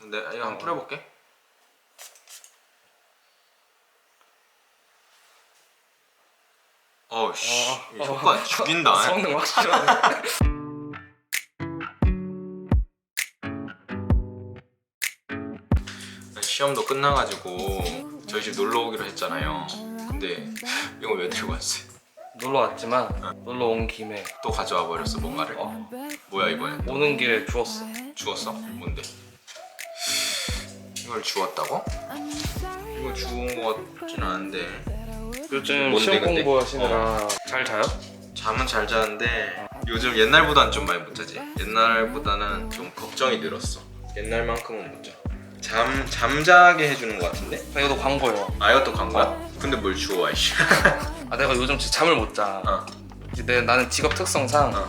근데 이거 한번 뿌려볼게. 어씨 어, 효과 죽인다. 성능 확실하네. 시험도 끝나가지고 저희 집 놀러 오기로 했잖아요. 근데 이거 왜 들고 왔어요? 놀러 왔지만 놀러 온 김에 또 가져와 버렸어 뭔가를. 어, 뭐야 이번엔? 오는 길에 주웠어. 주웠어? 뭔데? 이걸 주웠다고? 이거 주운 거 같진 않은데 요즘 뭔데, 시험 근데? 공부하시느라 잘 자요? 잠은 잘 자는데 요즘 옛날보다는 좀 많이 못 자지. 옛날보다는 좀 걱정이 늘었어. 옛날만큼은 못 자. 잠 잠자게 해주는 거 같은데? 아, 이것도 광고예요. 아 이것도 간 거야? 근데 뭘 주워 이씨. 아 내가 요즘 진짜 잠을 못 자. 어, 이제 내 나는 직업 특성상 어,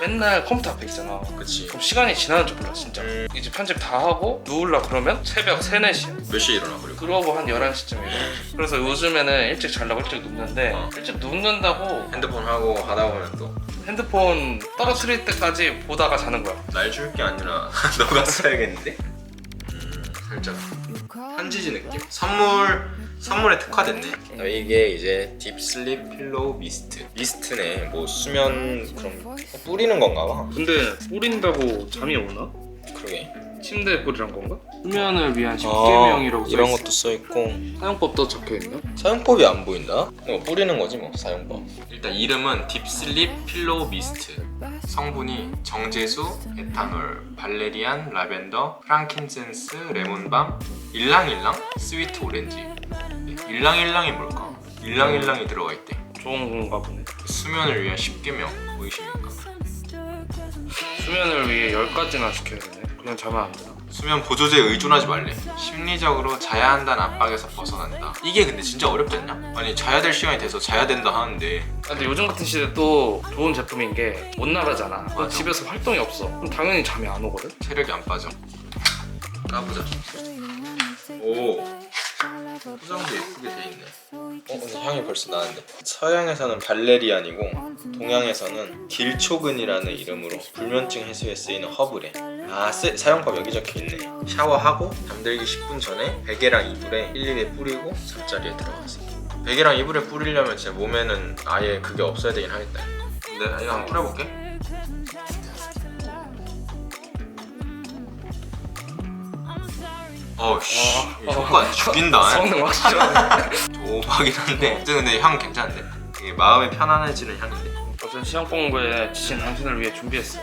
맨날 컴퓨터 앞에 있잖아. 그치. 그럼 시간이 지나는 줄 몰라 진짜. 음. 이제 편집 다 하고 누울라 그러면 새벽 3, 4시야. 몇 시에 일어나 그리고? 그러고 한 11시쯤에 일어나. 그래서 요즘에는 일찍 자려고 일찍 눕는데 어. 일찍 눕는다고 핸드폰 하고 하다 보면 또 날 핸드폰 떨어뜨릴 때까지 보다가 자는 거야. 줄 게 아니라 너가 써야겠는데? 음 살짝 한지지 느낌. 선물 선물에 특화됐네. 어, 이게 이제 딥슬립 필로우 미스트. 미스트네. 뭐 수면 그럼 뿌리는 건가 봐. 근데 뿌린다고 잠이 오나? 그러게. 침대에 뿌리란 건가? 수면을 위한 아, 이런 것도 써 있고 사용법도 적혀 있나? 사용법이 안 보인다. 뭐 뿌리는 거지 뭐 사용법. 일단 이름은 딥슬립 필로우 미스트. 성분이 정제수, 에탄올, 발레리안, 라벤더, 프랑킨센스, 레몬밤, 일랑일랑, 스위트 오렌지. 네, 일랑일랑이 뭘까? 일랑일랑이 들어가 있대. 좋은 건가 보네. 수면을 위한 10개명 보이십니까? 수면을 위해 10가지나 시켜야 되네. 그냥 자면 안 되나? 수면 보조제에 의존하지 말래. 심리적으로 자야 한다는 압박에서 벗어난다. 이게 근데 진짜 어렵지 않냐? 아니 자야 될 시간이 돼서 자야 된다 하는데 근데 요즘 같은 시대 또 좋은 제품인 게 못 나가잖아. 맞아. 집에서 활동이 없어. 그럼 당연히 잠이 안 오거든? 체력이 안 빠져. 까보자. 오. 포장도 예쁘게 돼 있네. 어, 근데 향이 벌써 나는데. 서양에서는 발레리안이고 동양에서는 길초근이라는 이름으로 불면증 해소에 쓰이는 허브래. 아, 쓰, 사용법 여기 적혀 있네. 샤워하고 잠들기 10분 전에 베개랑 이불에 일일이 뿌리고 잠자리에 들어가세요. 베개랑 이불에 뿌리려면 진짜 몸에는 아예 그게 없어야 되긴 하겠다. 근데 이거 한번 뿌려볼게. 어우씨, 어, 효과 죽인다. 성능 확실하네. 오버하긴 한데. 어쨌든 근데 향 괜찮은데? 이게 마음이 편안해지는 향인데. 어쨌든 시험 공부에 지친 당신을 위해 준비했어요.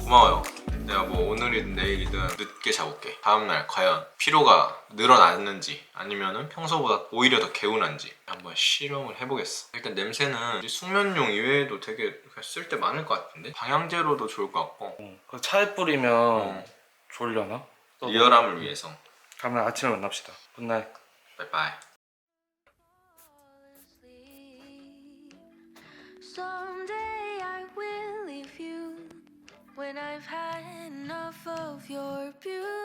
고마워요. 내가 뭐 오늘이든 내일이든 늦게 자볼게. 다음날 과연 피로가 늘어났는지 아니면은 평소보다 오히려 더 개운한지 한번 실험을 해보겠어. 일단 냄새는 이 숙면용 이외에도 되게 쓸 때 많을 것 같은데? 방향제로도 좋을 것 같고. 응. 그 차에 뿌리면 음, 졸려나? 또 리얼함을 위해서 다음날 아침에 만납시다. 굿나잇. 바이바이 Someday I will leave you when I've had enough of your beauty.